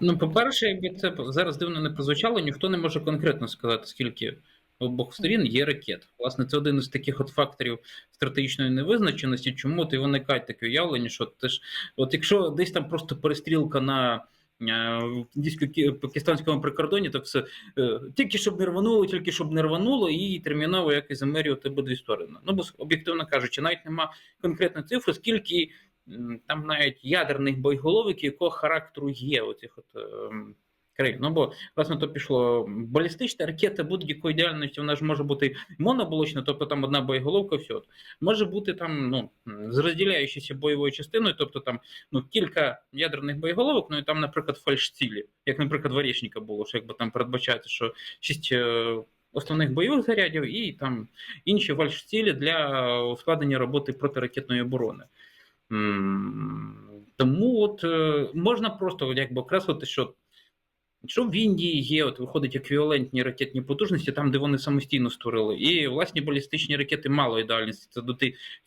Ну, по-перше, якби це зараз дивно не прозвучало, ніхто не може конкретно сказати, скільки обох сторін є ракет. Власне, це один із таких от факторів стратегічної невизначеності. Чому і виникають таке уявлення, що ти ж, от якщо десь там просто перестрілка на е, індійсько-пакистанському прикордоні, то все е, тільки щоб не рвануло, тільки щоб не рвануло, і терміново якось замерювати обидві сторони. Ну, бо об'єктивно кажучи, навіть нема конкретної цифри, скільки там навіть ядерних боєголовок, якого характеру є оцих от. ем, країн. Ну бо власне то пішло балістична ракета будь-якої діяльності, вона ж може бути моноболочна, тобто там одна боєголовка, все. Може бути там ну, з розділяючися бойовою частиною, тобто там ну, кілька ядерних боєголовок, ну і там, наприклад, фальшцілі, як, наприклад, в Орєшніка було, що якби там передбачається, що шість е, основних бойових зарядів і там інші фальшцілі для ускладнення роботи протиракетної оборони. Тому от е, можна просто якби окреслити, що Якщо в Індії є, от виходить еквівалентні ракетні потужності, там, де вони самостійно створили, і власні балістичні ракети малої дальності, це до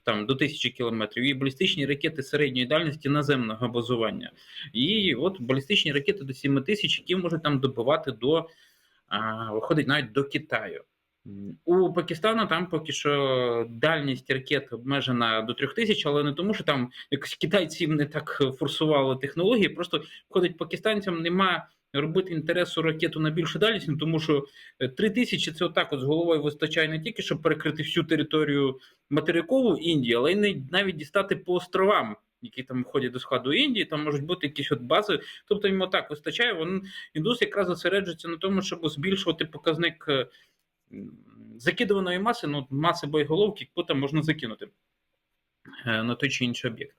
там до тисячі кілометрів, і балістичні ракети середньої дальності наземного базування. І от балістичні ракети до 7 тисяч, які можуть там добивати до а, виходить навіть до Китаю. У Пакистану там поки що дальність ракет обмежена до 3 тисяч, але не тому, що там якось китайці не так форсували технології. Просто виходить, пакистанцям немає робити інтересу ракету на більшу дальність, ну, тому що 3 тисячі це отак от з головою вистачає не тільки, щоб перекрити всю територію материкову Індії, але й навіть дістати по островам, які там входять до складу Індії, там можуть бути якісь от бази. Тобто їм отак вистачає. Вони індус якраз зосереджується на тому, щоб збільшувати показник е, закидуваної маси, ну маси боєголовки, яку можна закинути е, на той чи інший об'єкт.